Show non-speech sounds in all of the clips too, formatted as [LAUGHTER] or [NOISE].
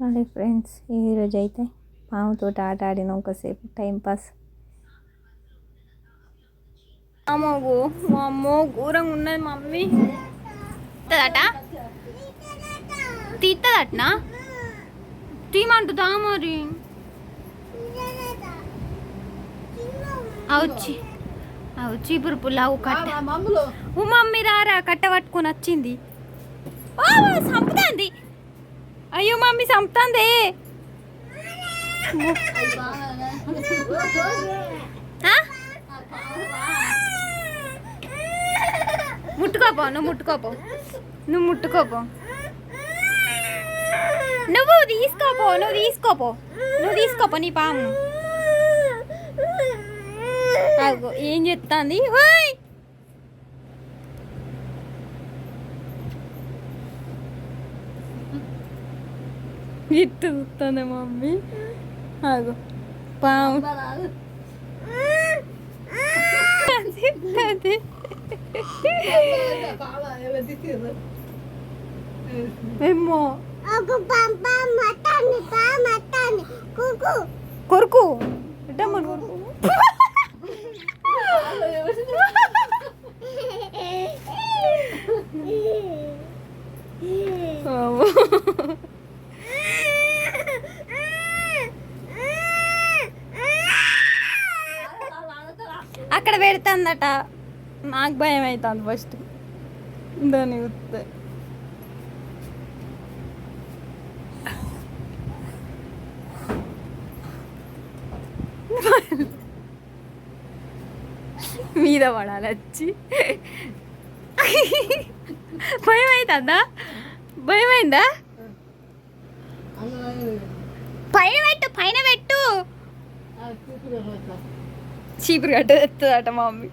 Hi friends ఈరోజు అయితే పాముతో ఆట ఆడిన ఒకసేపు టైంపాస్ అమ్మో అమ్మో ఘోరంగా ఉన్నది మమ్మీ. తీస్తుందట తీస్తుందటనా తీయమంటుందా మరి? అవుచి అవుచి ఇప్పుడు పులావు కట్ట. ఓ మమ్మీ రారా కట్ట పట్టుకొని వచ్చింది. అయ్యో మమ్మీ చంపుతుంది. ముట్టుకోపో నువ్వు ముట్టుకోపో. నువ్వు ముట్టుకోపో. నువ్వు తీసుకోపో నువ్వు తీసుకోపో. నువ్వు తీసుకోపో నీ పాము. ఏం చెప్తాంది? హోయ్ ఇట్టు చూస్తుంది మమ్మీ. ఆగు. పాము. అది. ఏమో కొరుకు. ఇద్దమ్మని కొరుకు. [LAUGHS] పాము. పెడుతుందట. నాకు భయం అవుతుంది ఫస్ట్ దాన్ని చూస్తే మీద పడాలి వచ్చి భయం అవుతుందా భయం అయిందా? పైన పెట్టు పైన పెట్టు. చీపురు గట్ట తెస్తుందట మా మమ్మీ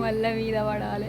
మళ్ళీ మీద పడాలి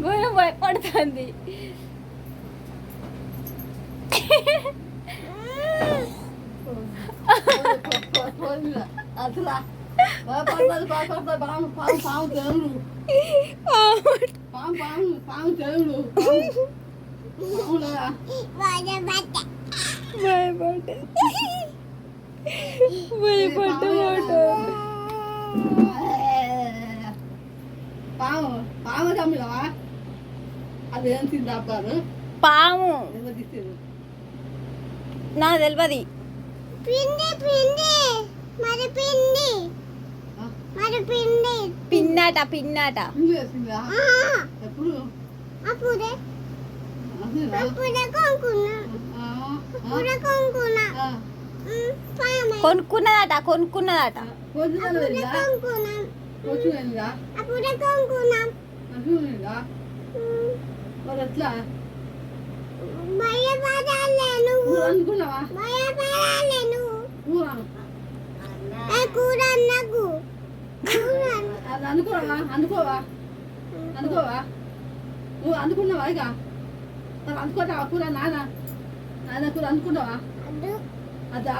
ఘోరం భయపడుతుంది అసలు భయపడతాది భయపడతాది పాము పాము పాము తెలుగు పాము పాము పాము తెలుగు పాములా భయపడ్డ భయపడ్డ పాము పాము తమ్మిలవా అది ఏం తిందాపారు పాము? నాకు తెలియదు పిండి పిండి. మరి పిండి. మరి పిండి. పిన్నాట పిన్నాట. ఎప్పుడు? అప్పుడే. అదేనా? అప్పుడే కొనుక్కున్నా. ఆ, ఆ, అప్పుడే కొనుక్కున్నా. ఆ. ఉమ్, పామే. కొనుక్కున్నదట కొనుక్కున్నదట. పొద్దున అప్పుడే కొనుక్కున్నాం మరి ఎట్లా భయపడాలే నువ్వు ఊరు అనుకున్నావా భయపడాలే నువ్వు ఊరు ఏ కూర నాకు అది అనుకోవా అనుకోవా? అనుకోవా? నువ్వు అనుకున్నావా ఇక? అనుకుంటావా? కూర నాన్న? నాన్న కూర అనుకున్నావా అదా?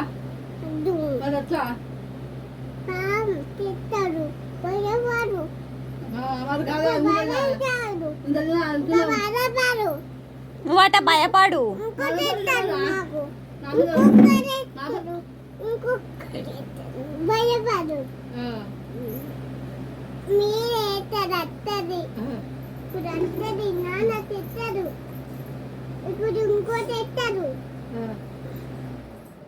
మరి ఎట్లా? పాము నువ్వట భయపడు. భయపడు. ఇప్పుడు నాన్న ఇప్పుడు ఇంకోటి ఎత్తారు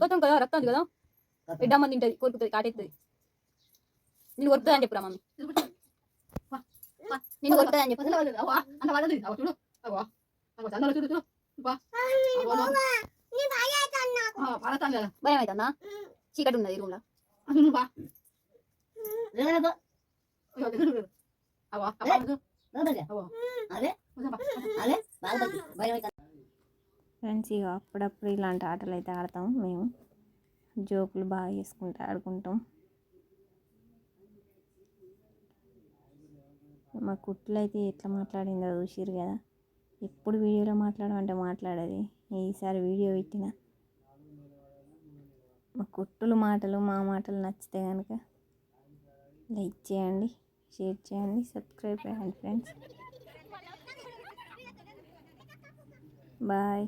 కొత్తం కదా రక్తం ఉంది కదా బిడ్డమ్మ తింటది కొరుకుతుంది కాటెత్తుంది నేను కొరుకుతుంది అని చెప్పురా మమ్మీ నేను కొరుకుతుంది అని చెప్పు చూడు చూడు చూడు భయం అవుతుందా? చీకటి ఉన్నది రూమ్లో. అసలు బా అగో చూడు అగో అగో ఫ్రెండ్స్ ఇక అప్పుడప్పుడు ఇలాంటి ఆటలు అయితే ఆడతాం మేము. జోకులు బాగా చేసుకుంటూ ఆడుకుంటాం. మా కుట్లు అయితే ఎట్లా మాట్లాడిందో చూసిరు కదా. ఎప్పుడు వీడియోలో మాట్లాడమంటే మాట్లాడేది. ఈసారి వీడియో పెట్టిన. మా కుట్టులు మాటలు మా మాటలు నచ్చితే కనుక లైక్ చేయండి షేర్ చేయండి సబ్స్క్రైబ్ చేయండి ఫ్రెండ్స్. బాయ్.